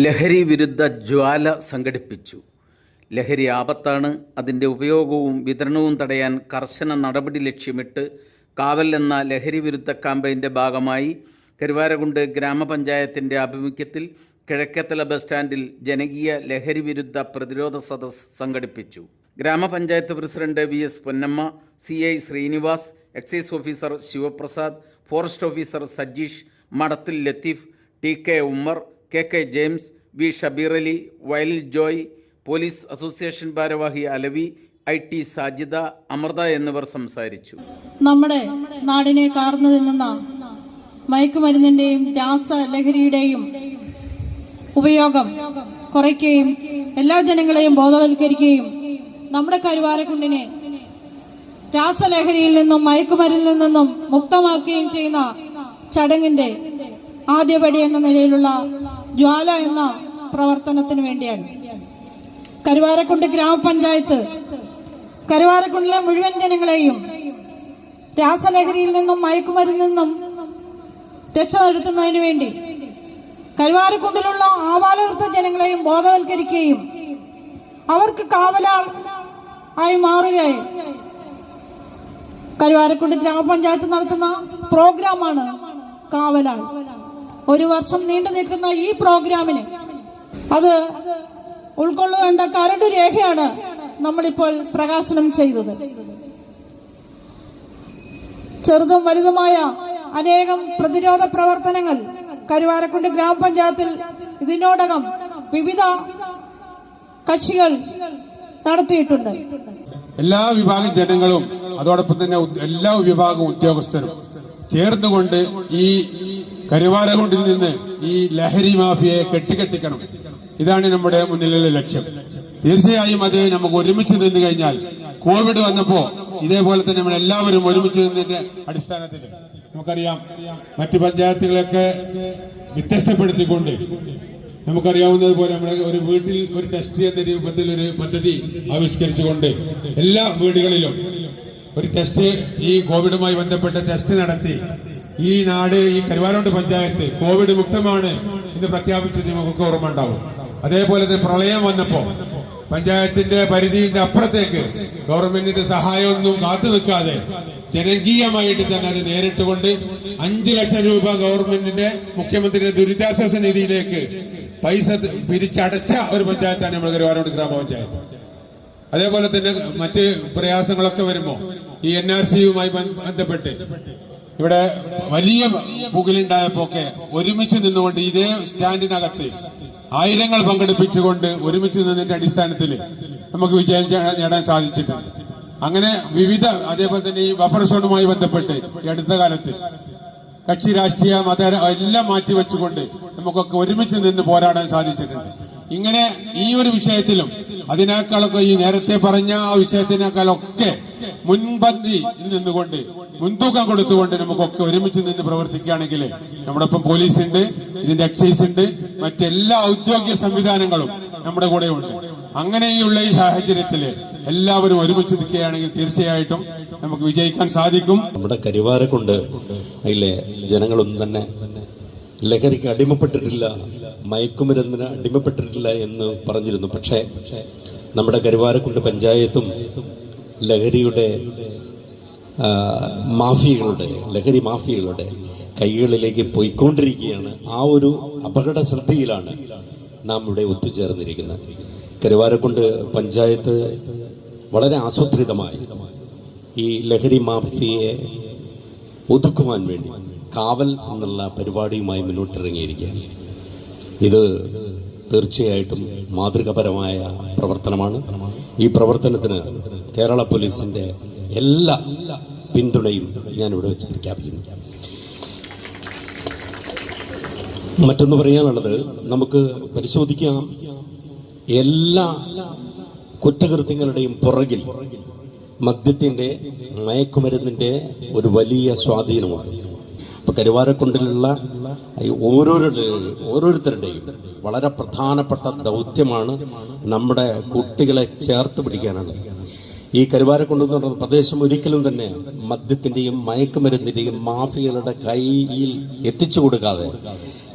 ലഹരി വിരുദ്ധ ജ്വാല സംഘടിപ്പിച്ചു. ലഹരി ആപത്താണ് അതിന്റെ ഉപയോഗവും വിതരണവും തടയാൻ കർശന നടപടി ലക്ഷ്യമിട്ട് കാവൽ എന്ന ലഹരി വിരുദ്ധ ക്യാമ്പയിന്റെ ഭാഗമായി കരുവാരകുണ്ട് ഗ്രാമപഞ്ചായത്തിന്റെ ആഭിമുഖ്യത്തിൽ കിഴക്കത്തല ബസ് സ്റ്റാൻഡിൽ ജനകീയ ലഹരി വിരുദ്ധ പ്രതിരോധ സദസ് സംഘടിപ്പിച്ചു. ഗ്രാമപഞ്ചായത്ത് president V S Ponnamma C I Srinivas excise officer Shivaprasad forest officer Sajeesh Madathil Latheef T K Ummer K K James V Shabeer Ali Vayalil Joy police association ഭാരവാഹി അലവി ഐ ടി സാജിദ അമൃത എന്നിവർ സംസാരിച്ചു. നമ്മുടെ നാടിനെ കാർന്നു തിന്നുന്ന മയക്കുമരുന്നിന്റെയും രാസലഹരിയുടെയും ഉപയോഗം കുറയ്ക്കുകയും എല്ലാ ജനങ്ങളെയും ബോധവൽക്കരിക്കുകയും നമ്മുടെ കരുവാരക്കുണ്ടിനെ രാസലഹരിയിൽ നിന്നും മയക്കുമരുന്നിൽ നിന്നും മുക്തമാക്കുകയും ചെയ്യുന്ന ചടങ്ങിന്റെ ആദ്യപടി എന്ന നിലയിലുള്ള ജ്വാല എന്ന പ്രവർത്തനത്തിന് വേണ്ടിയാണ്. കരുവാരക്കുണ്ട് ഗ്രാമപഞ്ചായത്ത് കരുവാരക്കുണ്ടിലെ മുഴുവൻ ജനങ്ങളെയും രാസലഹരിയിൽ നിന്നും മയക്കുമരുന്നിൽ നിന്നും രക്ഷ നടത്തുന്നതിന് വേണ്ടി കരുവാരക്കുണ്ടിലുള്ള ആവാലവൃത്ത ജനങ്ങളെയും ബോധവൽക്കരിക്കുകയും അവർക്ക് കാവലാൾ ആയി മാറുകയും കരുവാരക്കുണ്ട് ഗ്രാമപഞ്ചായത്ത് നടത്തുന്ന പ്രോഗ്രാമാണ് കാവലാൾ. ഒരു വർഷം നീണ്ടു നിൽക്കുന്ന ഈ പ്രോഗ്രാമിന് അത് ഉൾക്കൊള്ളേണ്ട കരട് രേഖയാണ് നമ്മളിപ്പോൾ പ്രകാശനം ചെയ്തത്. ചെറുതും വലുതുമായ അനേകം പ്രതിരോധ പ്രവർത്തനങ്ങൾ കരുവാരക്കുണ്ട് ഗ്രാമപഞ്ചായത്തിൽ ഇതിനോടകം വിവിധ കക്ഷികൾ നടത്തിയിട്ടുണ്ട്. എല്ലാ വിഭാഗം ജനങ്ങളും അതോടൊപ്പം തന്നെ എല്ലാ വിഭാഗം ഉദ്യോഗസ്ഥരും ചേർന്നുകൊണ്ട് ഈ കരുവാരകുണ്ടിൽ നിന്ന് ഈ ലഹരി മാഫിയയെ കെട്ടിക്കെട്ടിക്കണം. ഇതാണ് നമ്മുടെ മുന്നിലുള്ള ലക്ഷ്യം. തീർച്ചയായും അത് നമുക്ക് ഒരുമിച്ച് നിന്ന് കഴിഞ്ഞാൽ കോവിഡ് വന്നപ്പോ ഇതേപോലെ തന്നെ നമ്മൾ എല്ലാവരും ഒരുമിച്ച് നിന്നതിന്റെ അടിസ്ഥാനത്തിൽ നമുക്കറിയാം മറ്റു പഞ്ചായത്തുകളൊക്കെ വ്യത്യസ്തപ്പെടുത്തിക്കൊണ്ട് നമുക്കറിയാവുന്നത് പോലെ നമ്മുടെ ഒരു വീട്ടിൽ ഒരു ടെസ്റ്റ് എന്ന രൂപത്തിൽ ഒരു പദ്ധതി ആവിഷ്കരിച്ചുകൊണ്ട് എല്ലാ വീടുകളിലും ഒരു ടെസ്റ്റ് ഈ കോവിഡുമായി ബന്ധപ്പെട്ട ടെസ്റ്റ് നടത്തി ഈ നാട് ഈ കരുവാരോണ്ട് പഞ്ചായത്ത് കോവിഡ് മുക്തമാണ് എന്ന് പ്രഖ്യാപിച്ചത് നമുക്ക് ഓർമ്മ ഉണ്ടാവും അതേപോലെ തന്നെ പ്രളയം വന്നപ്പോ പഞ്ചായത്തിന്റെ പരിധിയുടെ അപ്പുറത്തേക്ക് ഗവൺമെന്റിന്റെ സഹായമൊന്നും കാത്തു നിൽക്കാതെ ജനകീയമായിട്ട് തന്നെ അത് നേരിട്ടുകൊണ്ട് അഞ്ചു ലക്ഷം രൂപ ഗവൺമെന്റിന്റെ മുഖ്യമന്ത്രിയുടെ ദുരിതാശ്വാസ നിധിയിലേക്ക് പൈസ പിരിച്ചടച്ച ഒരു പഞ്ചായത്താണ് നമ്മുടെ കരുവാരോട് ഗ്രാമപഞ്ചായത്ത്. അതേപോലെ തന്നെ മറ്റ് പ്രയാസങ്ങളൊക്കെ വരുമ്പോ ഈ എൻ ആർ സിയുമായി ബന്ധപ്പെട്ട് ഇവിടെ വലിയ പുകലുണ്ടായപ്പോക്കെ ഒരുമിച്ച് നിന്നുകൊണ്ട് ഇതേ സ്റ്റാൻഡിനകത്ത് ആയിരങ്ങൾ പങ്കെടുപ്പിച്ചുകൊണ്ട് ഒരുമിച്ച് നിന്നതിന്റെ അടിസ്ഥാനത്തിൽ നമുക്ക് വിജയം നേടാൻ സാധിച്ചിട്ടുണ്ട്. അങ്ങനെ വിവിധ അതേപോലെ തന്നെ ഈ ബഫർ സോണുമായി ബന്ധപ്പെട്ട് ഈ അടുത്ത കാലത്ത് കക്ഷി രാഷ്ട്രീയ മത എല്ലാം മാറ്റിവെച്ചുകൊണ്ട് നമുക്കൊക്കെ ഒരുമിച്ച് നിന്ന് പോരാടാൻ സാധിച്ചിട്ടുണ്ട്. ഇങ്ങനെ ഈ ഒരു വിഷയത്തിലും അതിനേക്കാളൊക്കെ ഈ നേരത്തെ പറഞ്ഞ ആ വിഷയത്തിനേക്കാളൊക്കെ മുൻപന്തി നിന്നുകൊണ്ട് മുൻതൂക്കം കൊടുത്തുകൊണ്ട് നമുക്കൊക്കെ ഒരുമിച്ച് നിന്ന് പ്രവർത്തിക്കുകയാണെങ്കിൽ നമ്മുടെ ഒപ്പം പോലീസ് ഉണ്ട് ഇതിന്റെ എക്സൈസ് ഉണ്ട് മറ്റെല്ലാ ഔദ്യോഗിക സംവിധാനങ്ങളും നമ്മുടെ കൂടെ ഉണ്ട് അങ്ങനെയുള്ള ഈ സാഹചര്യത്തിൽ എല്ലാവരും ഒരുമിച്ച് നിൽക്കുകയാണെങ്കിൽ തീർച്ചയായിട്ടും നമുക്ക് വിജയിക്കാൻ സാധിക്കും. നമ്മുടെ കരുവാരക്കുണ്ട് അതിലെ ജനങ്ങളൊന്നും തന്നെ ലഹരിക്ക് അടിമപ്പെട്ടിട്ടില്ല മയക്കുമരുന്നിന് അടിമപ്പെട്ടിട്ടില്ല എന്ന് പറഞ്ഞിരുന്നു. പക്ഷേ നമ്മുടെ കരുവാരക്കുണ്ട് പഞ്ചായത്തും ലഹരിയുടെ മാഫിയകളുടെ ലഹരി മാഫിയകളുടെ കൈകളിലേക്ക് പോയിക്കൊണ്ടിരിക്കുകയാണ്. ആ ഒരു അപകട ശ്രദ്ധയിലാണ് നാം ഇവിടെ ഒത്തുചേർന്നിരിക്കുന്നത്. കരുവാരക്കുണ്ട് പഞ്ചായത്ത് വളരെ ആസൂത്രിതമായി ഈ ലഹരി മാഫിയെ ഒതുക്കുവാൻ വേണ്ടി കാവൽ എന്നുള്ള പരിപാടിയുമായി മുന്നോട്ടിറങ്ങിയിരിക്കുകയാണ്. ഇത് തീർച്ചയായിട്ടും മാതൃകപരമായ പ്രവർത്തനമാണ്. ഈ പ്രവർത്തനത്തിന് കേരള പോലീസിന്റെ എല്ലാ പിന്തുണയും ഞാനിവിടെ വെച്ച് പ്രഖ്യാപിക്കുന്നു. മറ്റൊന്ന് പറയാനുള്ളത് നമുക്ക് പരിശോധിക്കാം. എല്ലാ കുറ്റകൃത്യങ്ങളുടെയും പുറകിൽ മദ്യത്തിന്റെ മയക്കുമരുന്നിന്റെ ഒരു വലിയ സ്വാധീനമാണ് ഇപ്പം കരുവാരക്കുണ്ടിലുള്ള ഈ ഓരോരുടെ ഓരോരുത്തരുടെയും വളരെ പ്രധാനപ്പെട്ട ദൗത്യമാണ് നമ്മുടെ കുട്ടികളെ ചേർത്ത് പിടിക്കാനുള്ളത്. ഈ കരുവാരെ കൊണ്ടുവന്ന പ്രദേശം ഒരിക്കലും തന്നെ മദ്യത്തിന്റെയും മയക്കുമരുന്നിന്റെയും മാഫിയകളുടെ കയ്യിൽ എത്തിച്ചു കൊടുക്കാതെ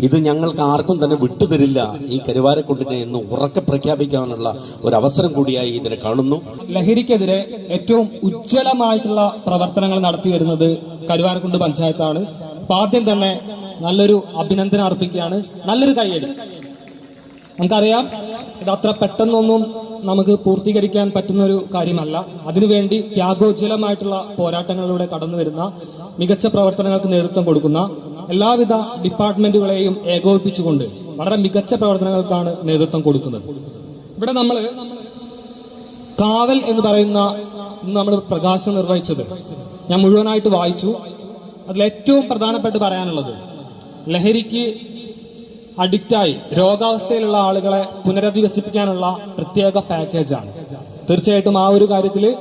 ഇത് ഞങ്ങൾക്ക് ആർക്കും തന്നെ വിട്ടുതരില്ല ഈ കരുവാരക്കുണ്ടിനെ എന്ന് ഉറക്കെ പ്രഖ്യാപിക്കാനുള്ള ഒരു അവസരം കൂടിയായി ഇതിനെ കാണുന്നു. ലഹരിക്കെതിരെ ഏറ്റവും ഉജ്ജ്വലമായിട്ടുള്ള പ്രവർത്തനങ്ങൾ നടത്തി വരുന്നത് കരുവാരക്കുണ്ട് പഞ്ചായത്താണ്. അപ്പൊ ആദ്യം തന്നെ നല്ലൊരു അഭിനന്ദനം അർപ്പിക്കുകയാണ്. നല്ലൊരു കയ്യടി. നമുക്കറിയാം ഇത് അത്ര പെട്ടെന്നൊന്നും നമുക്ക് പൂർത്തീകരിക്കാൻ പറ്റുന്ന ഒരു കാര്യമല്ല. അതിനുവേണ്ടി ത്യാഗോജ്വലമായിട്ടുള്ള പോരാട്ടങ്ങളിലൂടെ കടന്നു വരുന്ന മികച്ച പ്രവർത്തനങ്ങൾക്ക് നേതൃത്വം കൊടുക്കുന്ന എല്ലാവിധ ഡിപ്പാർട്ട്മെന്റുകളെയും ഏകോപിപ്പിച്ചുകൊണ്ട് വളരെ മികച്ച പ്രവർത്തനങ്ങൾക്കാണ് നേതൃത്വം കൊടുക്കുന്നത്. ഇവിടെ നമ്മൾ കാവൽ എന്ന് പറയുന്ന നമ്മൾ പ്രകാശനം നിർവഹിച്ചത്. ഞാൻ മുഴുവനായിട്ട് വായിച്ചു. അതിൽ ഏറ്റവും പ്രധാനപ്പെട്ട് പറയാനുള്ളത് ലഹരിക്ക് അഡിക്റ്റായി രോഗാവസ്ഥയിലുള്ള ആളുകളെ പുനരധിവസിപ്പിക്കാനുള്ള പ്രത്യേക പാക്കേജാണ്. തീർച്ചയായിട്ടും ആ ഒരു കാര്യത്തിൽ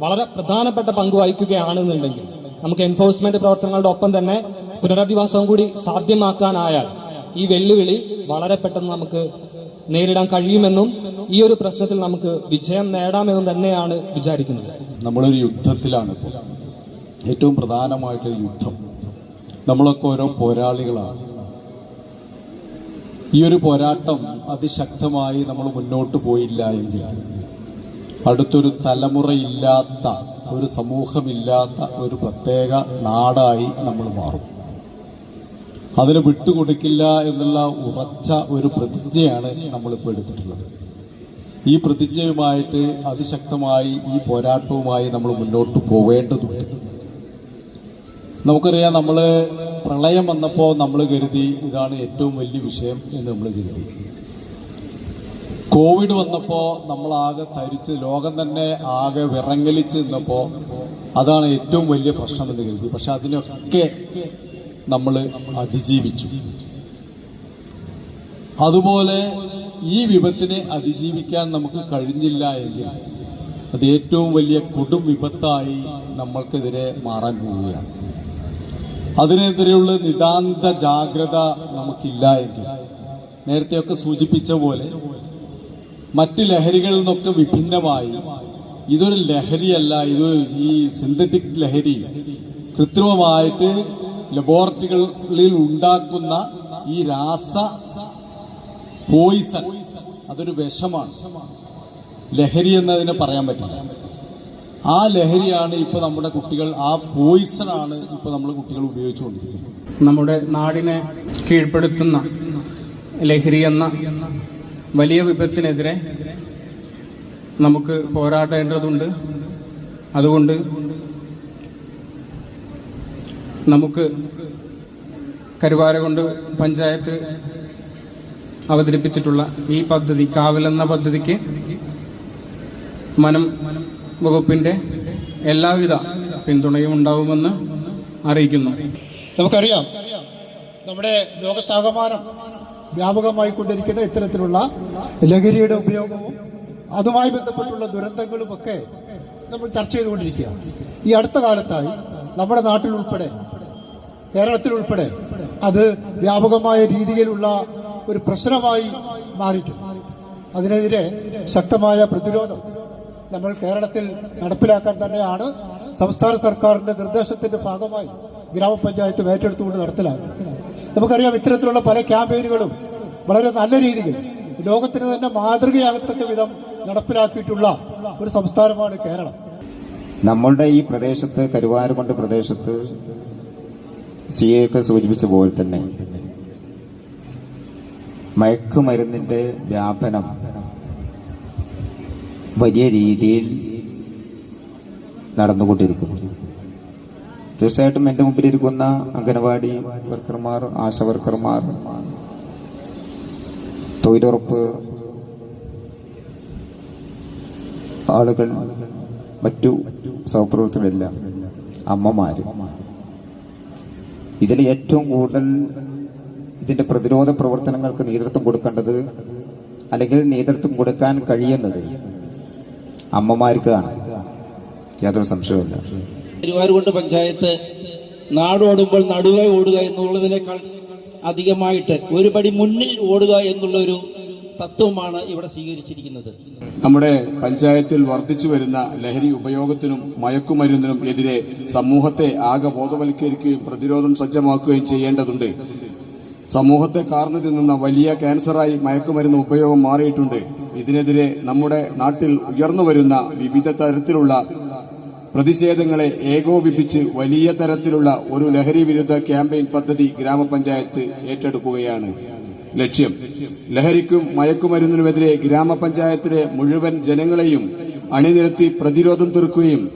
വളരെ പ്രധാനപ്പെട്ട പങ്ക് വഹിക്കുകയാണെന്നുണ്ടെങ്കിൽ നമുക്ക് എൻഫോഴ്സ്മെന്റ് പ്രവർത്തനങ്ങളുടെ ഒപ്പം തന്നെ പുനരധിവാസവും കൂടി സാധ്യമാക്കാനായാൽ ഈ വെല്ലുവിളി വളരെ പെട്ടെന്ന് നമുക്ക് നേരിടാൻ കഴിയുമെന്നും ഈ ഒരു പ്രശ്നത്തിൽ നമുക്ക് വിജയം നേടാമെന്നും തന്നെയാണ് വിചാരിക്കുന്നത്. നമ്മളൊരു യുദ്ധത്തിലാണ് ഇപ്പോൾ. ഏറ്റവും പ്രധാനമായിട്ട് യുദ്ധം. നമ്മളൊക്കെ ഓരോ പോരാളികളാണ്. ഈ ഒരു പോരാട്ടം അതിശക്തമായി നമ്മൾ മുന്നോട്ട് പോയില്ല എങ്കിൽ അടുത്തൊരു തലമുറയില്ലാത്ത ഒരു സമൂഹമില്ലാത്ത ഒരു പ്രത്യേക നാടായി നമ്മൾ മാറും. അതിന് വിട്ടുകൊടുക്കില്ല എന്നുള്ള ഉറച്ച ഒരു പ്രതിജ്ഞയാണ് നമ്മളിപ്പോൾ എടുത്തിട്ടുള്ളത്. ഈ പ്രതിജ്ഞയുമായിട്ട് അതിശക്തമായി ഈ പോരാട്ടവുമായി നമ്മൾ മുന്നോട്ട് പോവേണ്ടതുണ്ട്. നമുക്കറിയാം നമ്മൾ പ്രളയം വന്നപ്പോൾ നമ്മൾ കരുതി ഇതാണ് ഏറ്റവും വലിയ വിഷയം എന്ന് നമ്മൾ കരുതി. കോവിഡ് വന്നപ്പോൾ നമ്മളാകെ തരിച്ച് ലോകം തന്നെ ആകെ വിറങ്ങലിച്ച് നിന്നപ്പോൾ അതാണ് ഏറ്റവും വലിയ പ്രശ്നം എന്ന് കരുതി. പക്ഷെ അതിനൊക്കെ നമ്മൾ അതിജീവിച്ചു. അതുപോലെ ഈ വിപത്തിനെ അതിജീവിക്കാൻ നമുക്ക് കഴിഞ്ഞില്ല എങ്കിൽ അത് ഏറ്റവും വലിയ കൊടും വിപത്തായി നമ്മൾക്കെതിരെ മാറാൻ പോവുകയാണ്. അതിനെതിരെയുള്ള നിതാന്ത ജാഗ്രത നമുക്കില്ല എങ്കിൽ നേരത്തെയൊക്കെ സൂചിപ്പിച്ച പോലെ മറ്റ് ലഹരികളിൽ നിന്നൊക്കെ വിഭിന്നമായി. ഇതൊരു ലഹരിയല്ല ഇത് ഈ സിന്തറ്റിക് ലഹരി. കൃത്രിമമായിട്ട് ലബോറട്ടറികളിൽ ഉണ്ടാക്കുന്ന ഈ രാസ പോയിസൺ അതൊരു വിഷമാണ്. ലഹരി എന്നതിനെ പറയാൻ പറ്റില്ല. ആ ലഹരിയാണ് ഇപ്പൊ നമ്മുടെ കുട്ടികൾ ആ പോയിസൺ ആണ് ഇപ്പൊ നമ്മുടെ കുട്ടികൾ ഉപയോഗിച്ചുകൊണ്ടിരിക്കുന്നത്. നമ്മുടെ നാടിനെ കീഴ്പ്പെടുത്തുന്ന ലഹരി എന്ന വലിയ വിപത്തിനെതിരെ നമുക്ക് പോരാടേണ്ടതുണ്ട്. അതുകൊണ്ട് നമുക്ക് കരുവാരകൊണ്ട് പഞ്ചായത്ത് അവതരിപ്പിച്ചിട്ടുള്ള ഈ പദ്ധതി കാവലെന്ന പദ്ധതിക്ക് വനം വകുപ്പിന്റെ എല്ലാവിധ പിന്തുണയും ഉണ്ടാവുമെന്ന് അറിയിക്കുന്നു. നമുക്കറിയാം നമ്മുടെ ലോകത്താകമാനം വ്യാപകമായി കൊണ്ടിരിക്കുന്ന ഇത്തരത്തിലുള്ള ലഹരിയുടെ ഉപയോഗവും അതുമായി ബന്ധപ്പെട്ടുള്ള ദുരന്തങ്ങളും ഒക്കെ നമ്മൾ ചർച്ച ചെയ്തുകൊണ്ടിരിക്കുകയാണ്. ഈ അടുത്ത കാലത്തായി നമ്മുടെ നാട്ടിലുൾപ്പെടെ കേരളത്തിലുൾപ്പെടെ അത് വ്യാപകമായ രീതിയിലുള്ള ഒരു പ്രശ്നമായി മാറിയിട്ടുണ്ട്. അതിനെതിരെ ശക്തമായ പ്രതിരോധം നമ്മൾ കേരളത്തിൽ നടപ്പിലാക്കാൻ തന്നെയാണ് സംസ്ഥാന സർക്കാരിന്റെ നിർദ്ദേശത്തിന്റെ ഭാഗമായി ഗ്രാമപഞ്ചായത്ത് ഏറ്റെടുത്തുകൊണ്ട് നടത്തിലാക്കുന്നത് നമുക്കറിയാം ഇത്തരത്തിലുള്ള പല ക്യാമ്പയിനുകളും വളരെ നല്ല രീതിയിൽ ലോകത്തിന് തന്നെ മാതൃകയാകത്തക്ക വിധം നടപ്പിലാക്കിയിട്ടുള്ള ഒരു സംസ്ഥാനമാണ് കേരളം. നമ്മളുടെ ഈ പ്രദേശത്ത് കരുവാരുകൊണ്ട് പ്രദേശത്ത് സി എ ഒക്കെ സൂചിപ്പിച്ച പോലെ തന്നെ മയക്കുമരുന്നിന്റെ വ്യാപനം വലിയ രീതിയിൽ നടന്നുകൊണ്ടിരിക്കുന്നു. തീർച്ചയായിട്ടും എന്റെ മുമ്പിലിരിക്കുന്ന അംഗനവാടി വർക്കർമാർ ആശാ വർക്കർമാർ തൊഴിലുറപ്പ് ആളുകൾ മറ്റു സഹപ്രവർത്തകരെല്ലാം അമ്മമാര്. ഇതിൽ ഏറ്റവും കൂടുതൽ ഇതിന്റെ പ്രതിരോധ പ്രവർത്തനങ്ങൾക്ക് നേതൃത്വം കൊടുക്കേണ്ടത് അല്ലെങ്കിൽ നേതൃത്വം കൊടുക്കാൻ കഴിയുന്നത് അമ്മമാർക്കാണ്. യാതൊരു സംശയവുമില്ല. തിരുവാരുകൊണ്ട് പഞ്ചായത്ത് നാടോടുമ്പോൾ നടുവേ ഓടുക എന്നുള്ളതിനേക്കാൾ അധികമായിട്ട് ഒരു പടി മുന്നിൽ ഓടുക എന്നുള്ള ഒരു തത്വമാണ് ഇവിടെ സ്വീകരിച്ചിരിക്കുന്നത്. നമ്മുടെ പഞ്ചായത്തിൽ വർദ്ധിച്ചു വരുന്ന ലഹരി ഉപയോഗത്തിനും മയക്കുമരുന്നിനും എതിരെ സമൂഹത്തെ ആകെ ബോധവൽക്കരിക്കുകയും പ്രതിരോധം സജ്ജമാക്കുകയും ചെയ്യേണ്ടതുണ്ട്. സമൂഹത്തെ കാർന്നു തിന്നുന്ന വലിയ ക്യാൻസറായി മയക്കുമരുന്ന് ഉപയോഗം മാറിയിട്ടുണ്ട്. ഇതിനെതിരെ നമ്മുടെ നാട്ടിൽ ഉയർന്നു വരുന്ന വിവിധ തരത്തിലുള്ള പ്രതിഷേധങ്ങളെ ഏകോപിപ്പിച്ച് വലിയ തരത്തിലുള്ള ഒരു ലഹരി വിരുദ്ധ ക്യാമ്പയിൻ പദ്ധതി ഗ്രാമപഞ്ചായത്ത് ഏറ്റെടുക്കുകയാണ്. ലക്ഷ്യം ലഹരിക്കും മയക്കുമരുന്നിനുമെതിരെ ഗ്രാമപഞ്ചായത്തിലെ മുഴുവൻ ജനങ്ങളെയും അണിനിരത്തി പ്രതിരോധം തീർക്കുകയും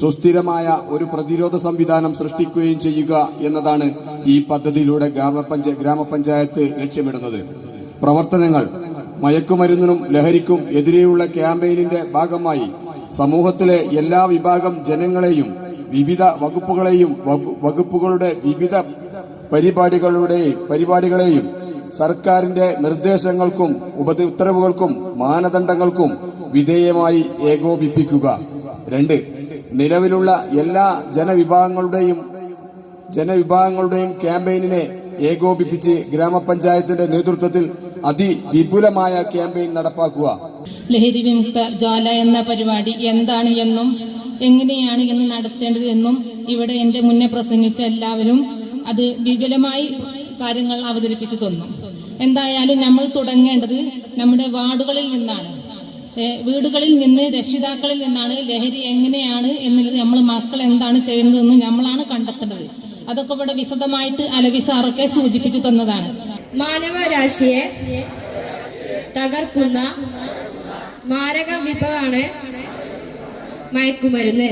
സുസ്ഥിരമായ ഒരു പ്രതിരോധ സംവിധാനം സൃഷ്ടിക്കുകയും ചെയ്യുക എന്നതാണ് ഈ പദ്ധതിയിലൂടെ ഗ്രാമപഞ്ച ഗ്രാമപഞ്ചായത്ത് ലക്ഷ്യമിടുന്നത്. പ്രവർത്തനങ്ങൾ മയക്കുമരുന്നിനും ലഹരിക്കും എതിരെയുള്ള ക്യാമ്പയിനിന്റെ ഭാഗമായി സമൂഹത്തിലെ എല്ലാ വിഭാഗം ജനങ്ങളെയും വിവിധ വകുപ്പുകളെയും വകു- വകുപ്പുകളുടെ വിവിധ പരിപാടികളുടെയും പരിപാടികളെയും സർക്കാരിന്റെ നിർദ്ദേശങ്ങൾക്കും ഉപ ഉത്തരവുകൾക്കും മാനദണ്ഡങ്ങൾക്കും വിധേയമായി ഏകോപിപ്പിക്കുക. രണ്ട് നിലവിലുള്ള എല്ലാ ജനവിഭാഗങ്ങളുടെയും ജനവിഭാഗങ്ങളുടെയും ക്യാമ്പയിനിനെ ഏകോപിപ്പിച്ച് ഗ്രാമപഞ്ചായത്തിന്റെ നേതൃത്വത്തിൽ അതിവിപുലമായ ക്യാമ്പയിൻ നടപ്പാക്കുക. ലഹരി വിമുക്ത ജ്വാല എന്ന പരിപാടി എന്താണ് എന്നും എങ്ങനെയാണ് എന്ന് നടത്തേണ്ടത് എന്നും ഇവിടെ എന്റെ മുന്നേ പ്രസംഗിച്ച എല്ലാവരും അത് വിപുലമായി കാര്യങ്ങൾ അവതരിപ്പിച്ചു തന്നു. എന്തായാലും നമ്മൾ തുടങ്ങേണ്ടത് നമ്മുടെ വാർഡുകളിൽ നിന്നാണ്. വീടുകളിൽ നിന്ന് രക്ഷിതാക്കളിൽ നിന്നാണ് ലഹരി എങ്ങനെയാണ് എന്നുള്ളത് നമ്മൾ മക്കൾ എന്താണ് ചെയ്യുന്നതെന്ന് നമ്മളാണ് കണ്ടെത്തേണ്ടത്. അതൊക്കെ ഇവിടെ വിശദമായിട്ട് അലവി സാറൊക്കെ സൂചിപ്പിച്ചു തന്നതാണ്. മാനവരാശിയെ തകർക്കുന്ന മാരക വിഭവമാണ് മയക്കുമരുന്ന്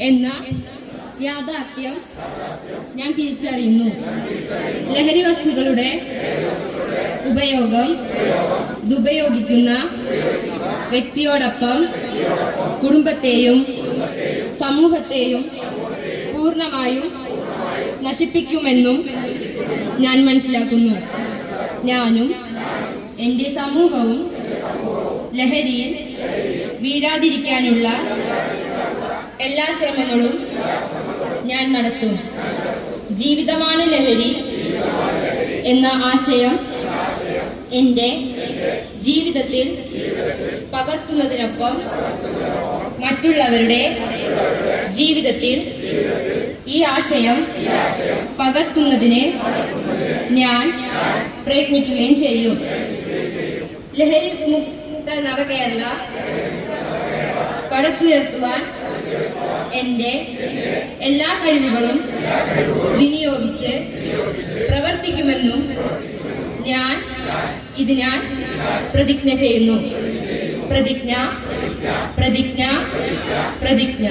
എന്ന യാഥാർത്ഥ്യം ഞാൻ തിരിച്ചറിയുന്നു. ലഹരി വസ്തുക്കളുടെ ഉപയോഗം ദുപയോഗിക്കുന്ന വ്യക്തിയോടൊപ്പം കുടുംബത്തെയും സമൂഹത്തെയും പൂർണമായും നശിപ്പിക്കുമെന്നും ഞാൻ മനസ്സിലാക്കുന്നു. ഞാനും എന്റെ സമൂഹവും ലഹരിയിൽ വീഴാതിരിക്കാനുള്ള എല്ലാ ശ്രമങ്ങളും ഞാൻ നടത്തും. ജീവിതമാണ് ലഹരി എന്ന ആശയം എന്റെ ജീവിതത്തിൽ പകർത്തുന്നതിനൊപ്പം മറ്റുള്ളവരുടെ ജീവിതത്തിൽ ഈ ആശയം പകർത്തുന്നതിന് ഞാൻ പ്രയത്നിക്കുകയും ചെയ്യും. ലഹരി മുക്ത നവകേരള പടുത്തുയർത്തുവാൻ എന്റെ എല്ലാ കഴിവുകളും വിനിയോഗിച്ച് പ്രവർത്തിക്കുമെന്നും ഞാൻ ഇത് ഞാൻ പ്രതിജ്ഞ ചെയ്യുന്നു. പ്രതിജ്ഞ പ്രതിജ്ഞ പ്രതിജ്ഞ.